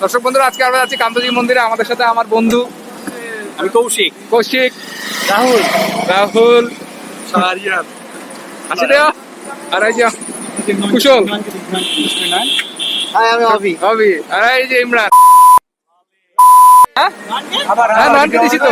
দর্শক বন্ধুরা আজকে আমরা আছি কান্তজি মন্দিরে আমাদের সাথে আমার বন্ধু আমি কৌশিক। কৌশিক রাহুল। রাহুল সারিয়ান আসি দেয়া আর এই যে কুশল। হাই আমি অভি। রবি আর এই যে ইমরান। হ্যাঁ? আবার হ্যাঁ নয়নকে দিছি তো।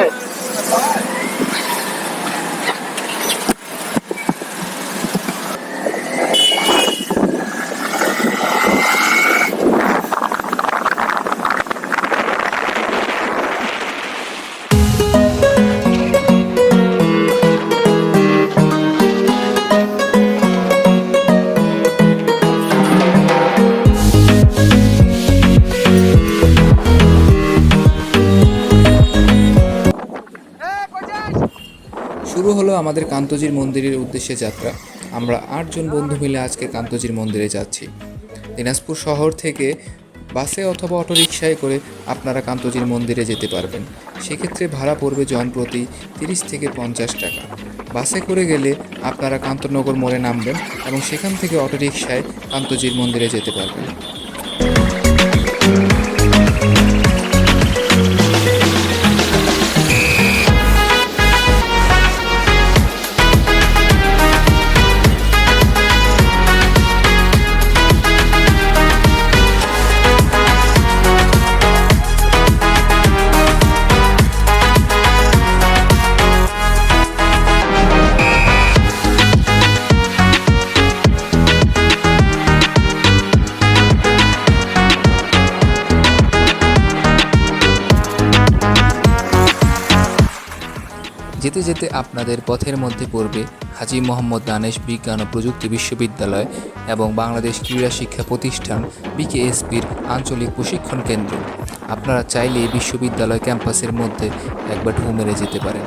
আমাদের কান্তজির মন্দিরের উদ্দেশ্যে যাত্রা। আমরা আটজন বন্ধু মিলে আজকে কান্তজির মন্দিরে যাচ্ছি। দিনাজপুর শহর থেকে বাসে অথবা অটোরিকশায় করে আপনারা কান্তজির মন্দিরে যেতে পারবেন। সেক্ষেত্রে ভাড়া পড়বে জনপ্রতি তিরিশ থেকে পঞ্চাশ টাকা। বাসে করে গেলে আপনারা কান্তনগর মোড়ে নামবেন এবং সেখান থেকে অটোরিকশায় কান্তজির মন্দিরে যেতে পারবেন। যেতে আপনাদের পথের মধ্যে পড়বে হাজি মোহাম্মদ দানেশ বিজ্ঞান ও প্রযুক্তি বিশ্ববিদ্যালয় এবং বাংলাদেশ ক্রীড়া শিক্ষা প্রতিষ্ঠান বিকেএসপির আঞ্চলিক প্রশিক্ষণ কেন্দ্র। আপনারা চাইলে বিশ্ববিদ্যালয় ক্যাম্পাসের মধ্যে একবার ঢু মেরে যেতে পারেন।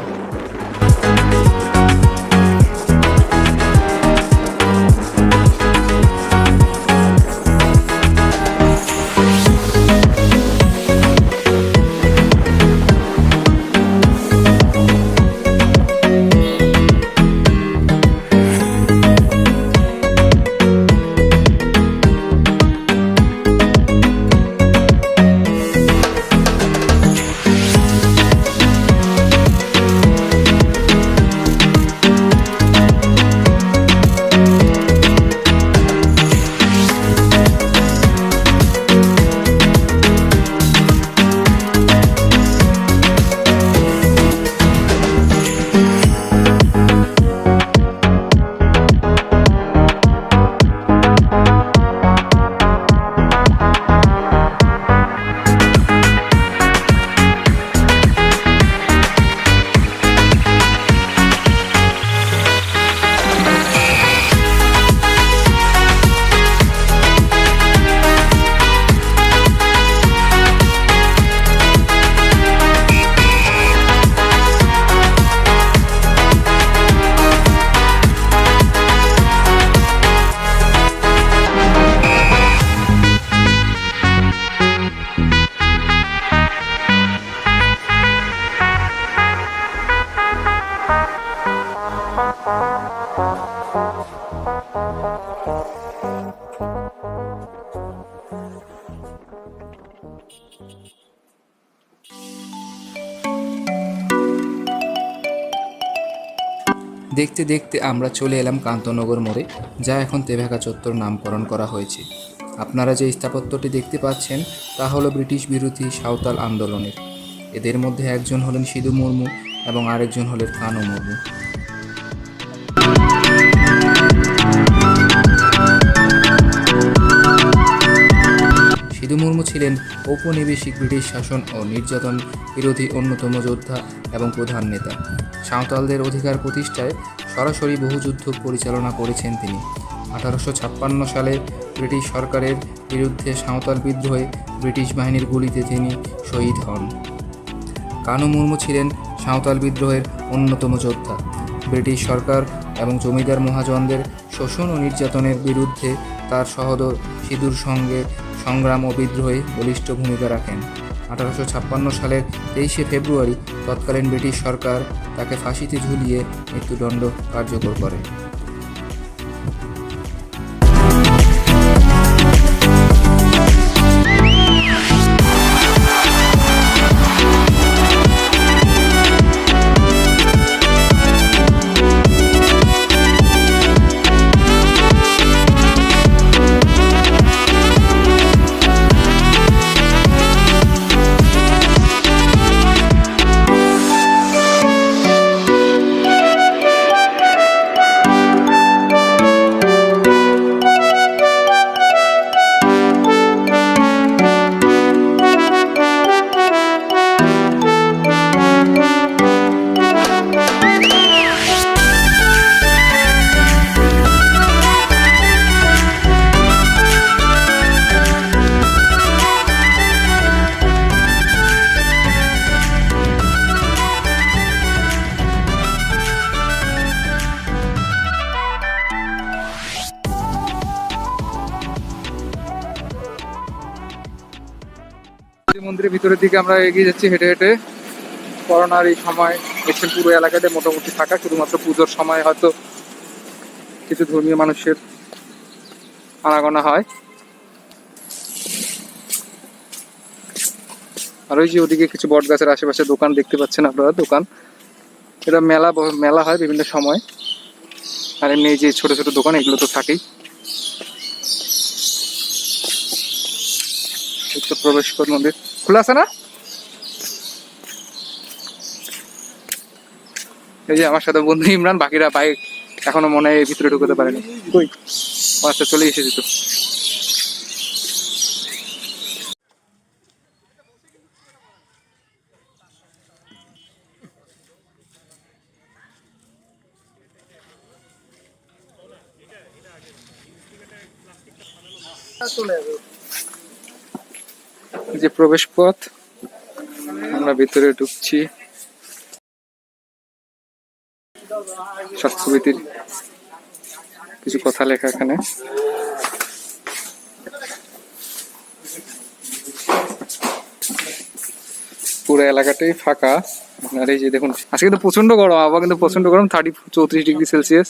দেখতে দেখতে আমরা চলে এলাম কান্তনগর মোড়ে, যা এখন তেভাগা চত্বর নামকরণ করা হয়েছে। আপনারা যে স্থাপত্যটি দেখতে পাচ্ছেন, তা হলো ব্রিটিশ বিরোধী সাঁওতাল আন্দোলনের। এদের মধ্যে একজন হলেন সিধু মুর্মু এবং আরেকজন হলেন কানু মুর্মু। সিধু মুর্মু ছিলেন ঔপনিবেশিক ব্রিটিশ শাসন ও নির্যাতন বিরোধী অন্যতম যোদ্ধা এবং প্রধান নেতা। সাঁওতালদের অধিকার প্রতিষ্ঠায় সরাসরি বহু যুদ্ধ পরিচালনা করেছেন তিনি। আঠারোশো ছাপ্পান্ন সালে ব্রিটিশ সরকারের বিরুদ্ধে সাঁওতাল বিদ্রোহে ব্রিটিশ বাহিনীর গুলিতে তিনি শহীদ হন। কানু মুর্মু ছিলেন সাঁওতাল বিদ্রোহের অন্যতম যোদ্ধা। ব্রিটিশ সরকার এবং জমিদার মহাজনদের শোষণ ও নির্যাতনের বিরুদ্ধে তার সহোদর সিধুর সঙ্গে সংগ্রাম ও বিদ্রোহে বলিষ্ঠ ভূমিকা রাখেন। আঠারোশো ছাপ্পান্ন সালের তেইশে ফেব্রুয়ারি তৎকালীন ব্রিটিশ সরকার তাকে ফাঁসিতে ঝুলিয়ে মৃত্যুদণ্ড কার্যকর করে। মন্দিরের ভিতরের দিকে আমরা এগিয়ে যাচ্ছি হেঁটে হেঁটে। করোনার এই সময় দেখছেন পুরো এলাকাতে মোটামুটি থাকা শুধুমাত্র পুজোর সময় হয়তো কিছু ধর্মীয় মানুষের আনাগোনা হয়। আর ওই যে ওদিকে কিছু বট গাছের আশেপাশে দোকান দেখতে পাচ্ছেন আপনারা, দোকান। এটা মেলা মেলা হয় বিভিন্ন সময়। আর এমনি যে ছোট ছোট দোকান, এগুলো তো থাকেই। প্রবেশ কর মন্দির। খোলা আছে না? এই যে আমার সাথে বন্ধু ইমরান বাকিরা বাইক এখনও মনে হয় ভিতরে ঢুকতে পারেনি। কই? ও আচ্ছা চলে এসেছি তো। প্রবেশ পথ আমরা ভিতরে ঢুকছি। স্বাস্থ্যবিধির কিছু কথা লেখা এখানে। পুরো এলাকাটাই ফাঁকা। আর এই যে দেখুন, আজকে কিন্তু প্রচণ্ড গরম, আবহাওয়া কিন্তু প্রচণ্ড গরম থার্টি চৌত্রিশ ডিগ্রি সেলসিয়াস।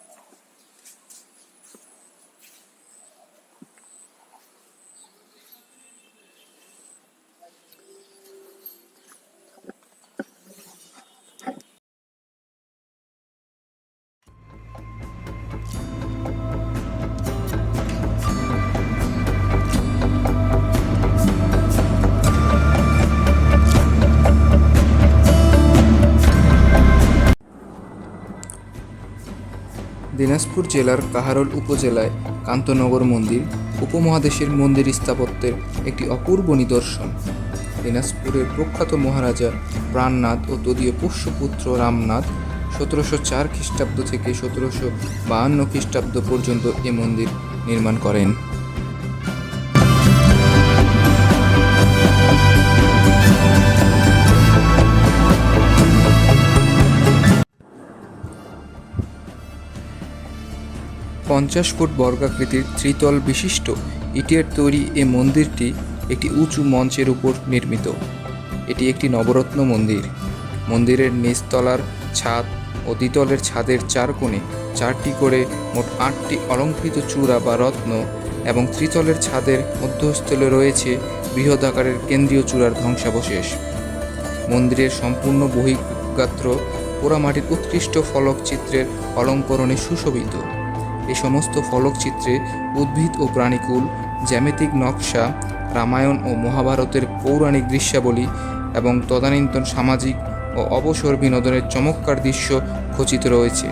দিনাজপুর জেলার কাহারোল উপজেলায় কান্তনগর মন্দির উপমহাদেশের মন্দির স্থাপত্যের একটি অপূর্ব নিদর্শন। দিনাজপুরের প্রখ্যাত মহারাজা প্রাণনাথ ও তদীয় পুষ্যপুত্র রামনাথ সতেরোশো চার খ্রিস্টাব্দ থেকে সতেরোশো বাহান্ন খ্রিস্টাব্দ পর্যন্ত এ মন্দির নির্মাণ করেন। পঞ্চাশ ফুট বর্গাকৃতির ত্রিতল বিশিষ্ট ইটের তৈরি এ মন্দিরটি একটি উঁচু মঞ্চের উপর নির্মিত। এটি একটি নবরত্ন মন্দির। মন্দিরের নিচতলার ছাদ ও দ্বিতলের ছাদের চার কোণে চারটি করে মোট আটটি অলঙ্কৃত চূড়া বা রত্ন এবং ত্রিতলের ছাদের মধ্যস্থলে রয়েছে বৃহদাকারের কেন্দ্রীয় চূড়ার ধ্বংসাবশেষ। মন্দিরের সম্পূর্ণ বহিগাত্র পোড়ামাটির উৎকৃষ্ট ফলক চিত্রের অলঙ্করণে সুশোভিত। এই সমস্ত ফলকচিত্রে উদ্ভিদ ও প্রাণীকুল, জ্যামিতিক নকশা, রামায়ণ ও মহাভারতের পৌরাণিক দৃশ্যাবলী এবং তদানীন্তন সামাজিক ও অবসর বিনোদনের চমৎকার দৃশ্য খচিত রয়েছে।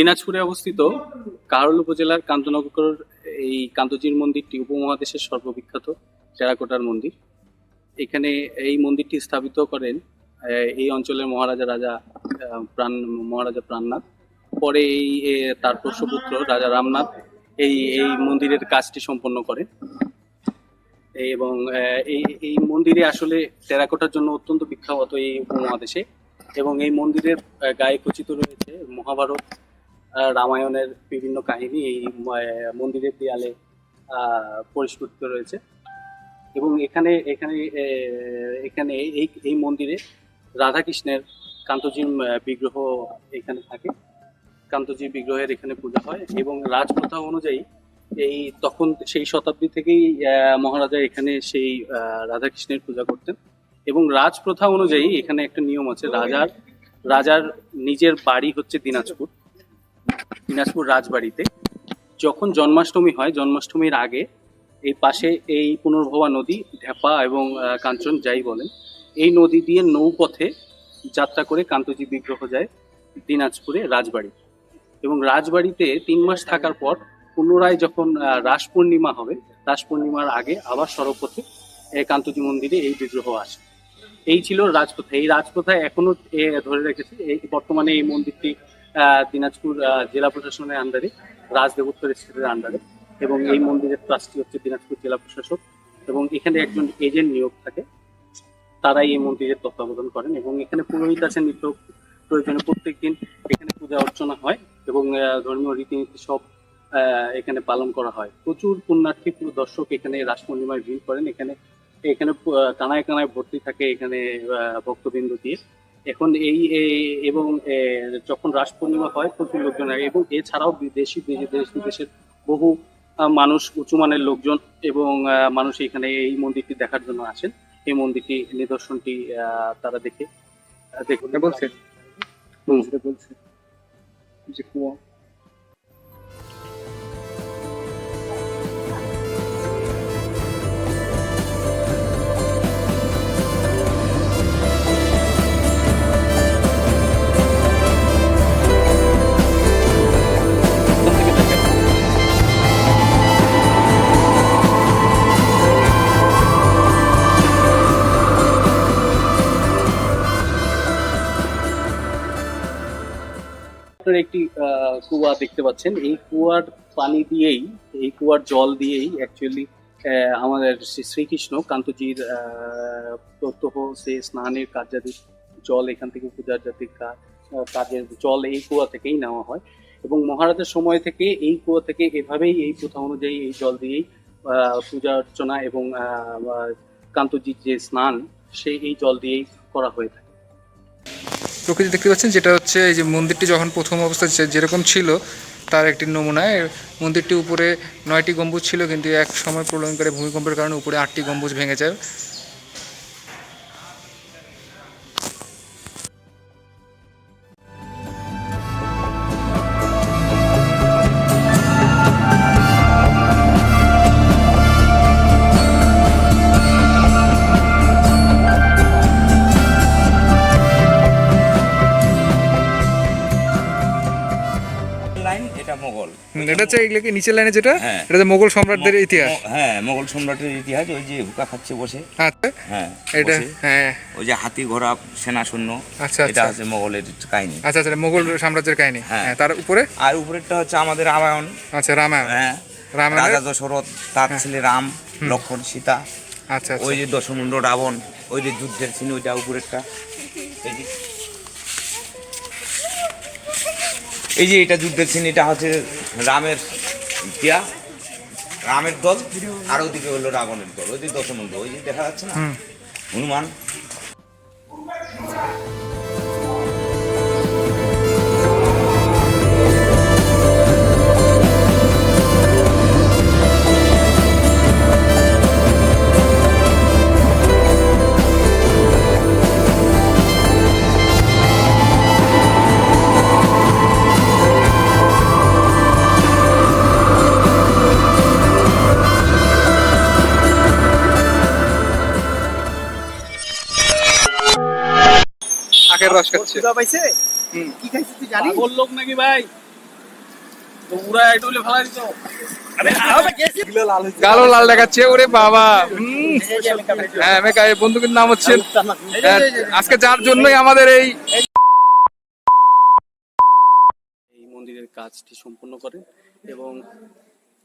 দিনাজপুরে অবস্থিত কাহারোল উপজেলার কান্তনগর, এই কান্তজির মন্দিরটি উপমহাদেশের সর্ববিখ্যাত টেরাকোটার মন্দির। এখানে এই মন্দিরটি স্থাপিত করেন এই অঞ্চলের মহারাজা রাজা প্রাণ, মহারাজা প্রাণনাথ। পরে এই তার পোষ্যপুত্র রাজা রামনাথ এই এই মন্দিরের কাজটি সম্পন্ন করেন। এবং এই এই মন্দিরে আসলে টেরাকোটার জন্য অত্যন্ত বিখ্যাত এই উপমহাদেশে। এবং এই মন্দিরের গায়ে খচিত রয়েছে মহাভারত রামায়ণের বিভিন্ন কাহিনী এই মন্দিরের দেয়ালে পরিস্ফুটিত রয়েছে। এবং এখানে এখানে এখানে এই এই মন্দিরে রাধাকৃষ্ণের কান্তজির বিগ্রহ এখানে থাকে। কান্তজির বিগ্রহের এখানে পূজা হয় এবং রাজপ্রথা অনুযায়ী এই তখন সেই শতাব্দী থেকেই মহারাজা এখানে সেই রাধাকৃষ্ণের পূজা করতেন। এবং রাজপ্রথা অনুযায়ী এখানে একটা নিয়ম আছে, রাজার রাজার নিজের বাড়ি হচ্ছে দিনাজপুর। দিনাজপুর রাজবাড়িতে। যখন জন্মাষ্টমী হয়, জন্মাষ্টমীর আগে এই পাশে এই পুনর্ভবা নদী, ঢেপা এবং কাঞ্চন যাই বলেন, এই নদী দিয়ে নৌপথে যাত্রা করে কান্তজি বিগ্রহ যায় দিনাজপুরে রাজবাড়ি। এবং রাজবাড়িতে তিন মাস থাকার পর পুনরায় যখন রাস পূর্ণিমা হবে, রাস পূর্ণিমার আগে আবার সড়কপথে কান্তজি মন্দিরে এই বিগ্রহ আসে। এই ছিল রাজপ্রথা। এই রাজপ্রথা এখনও ধরে রেখেছে। এই বর্তমানে এই মন্দিরটি দিনাজপুর জেলা প্রশাসনের আন্ডারে রাজদেবোত্তর স্টেটের আন্ডারে এবং এই মন্দিরের ট্রাস্টি হচ্ছে দিনাজপুর জেলা প্রশাসক এবং এখানে একজন এজেন্ট নিয়োগ থাকে। তারাই এই মন্দিরের তত্ত্বাবধান করেন এবং এখানে পুরোহিত আছেন, নিত্য প্রয়োজনে প্রত্যেক দিন এখানে পূজা অর্চনা হয় এবং ধর্মীয় রীতিনীতি সব এখানে পালন করা হয়। প্রচুর পুণ্যার্থী, পুরো দর্শক এখানে রাস পূর্ণিমায় ভিড় করেন। এখানে এখানে কানায় কানায় ভর্তি থাকে এখানে ভক্তবৃন্দ দিয়ে। এখন এই এবং যখন রাস পূর্ণিমা হয় প্রচুর লোকজন আগে এবং এছাড়াও বিদেশি দেশ বিদেশের বহু মানুষ উঁচু মানের লোকজন এবং মানুষ এখানে এই মন্দিরটি দেখার জন্য আসেন। এই মন্দিরটি নিদর্শনটি তারা দেখে দেখুন বলছেন বলছে বলছে। যে কুয়া। আপনারা একটি কুয়া দেখতে পাচ্ছেন। এই কুয়ার পানি দিয়েই এই কুয়ার জল দিয়েই অ্যাকচুয়ালি আমাদের শ্রী শ্রীকৃষ্ণ কান্তজির প্রত্যহ সে স্নানের কার্যাদি জল এখান থেকে পূজার জাতি কা- আহ, কাজের জল এই কুয়া থেকেই নেওয়া হয়। এবং মহারাজের সময় থেকে এই কুয়া থেকে এভাবেই এই প্রথা অনুযায়ী এই জল দিয়েই পূজা অর্চনা এবং কান্তজির যে স্নান সেই এই জল দিয়েই করা হয়ে থাকে। প্রকৃতি দেখতে পাচ্ছেন, যেটা হচ্ছে এই যে মন্দিরটি যখন প্রথম অবস্থায় যেরকম ছিল, তার একটি নমুনা। মন্দিরটি উপরে নয়টি গম্বুজ ছিল, কিন্তু এক সময় প্রলয়ঙ্কারী ভূমিকম্পের কারণে উপরে আটটি গম্বুজ ভেঙে যায়। এটা হচ্ছে এগুলো কি নিচের লাইনে যেটা হ্যাঁ। এটা হচ্ছে মোগল সম্রাটদের ইতিহাস। হ্যাঁ মোগল সম্রাটের ইতিহাস ওই যে হুকা খাচ্ছে বসে। আচ্ছা। হ্যাঁ এটা হ্যাঁ। ওই যে হাতি ঘোড়া সেনা শূন্য আচ্ছা এটা আচ্ছা। হচ্ছে মোগলের কাহিনী। আচ্ছা আচ্ছা মোগল সাম্রাজ্যের কাহিনী। হ্যাঁ। হ্যাঁ তার উপরে? আর উপরেরটা হচ্ছে আমাদের রামায়ণ। আচ্ছা রামায়ণ। হ্যাঁ। রামায়ণের রাজা দশরথ তার ছেলে রাম লক্ষণ সীতা। আচ্ছা আচ্ছা। ওই যে দশমুণ্ড রাবণ ওই যে যুদ্ধের চিহ্ন ওইটা উপরেরটা। এই যে এই যে এটা যুদ্ধের সিন এটা হচ্ছে রামের ইয়া রামের দল আর ওদিকে হলো রাবণের দল। ওই যে দশমুণ্ড ওই যে দেখা যাচ্ছে না। হনুমান। আখের ক্ষুধা পাইছে? কি খাইছিস তুই জানিস? পাগল লোক নাকি ভাই? তো উড়া একটু বলে ভালো দিত এগুলো লাল হয়েছে। গালো লাল দেখাচ্ছে ওরে বাবা। হুম। এই যে আমি খাচ্ছি। হ্যাঁ মেকা বন্ধুকের নাম হচ্ছে আজকে যার জন্যই আমাদের এই এই মন্দিরের কাজটি সম্পূর্ণ করেন এবং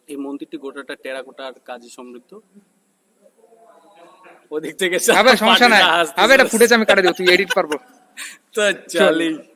এই মন্দিরটি গোটাটা টেরাকোটার কাজে সমৃদ্ধ। ওদিক থেকে সমস্যা নাই। হবে এটা ফুটেজ আমি কাটে দেবো তুই এডিট পারব। তো চালি এবং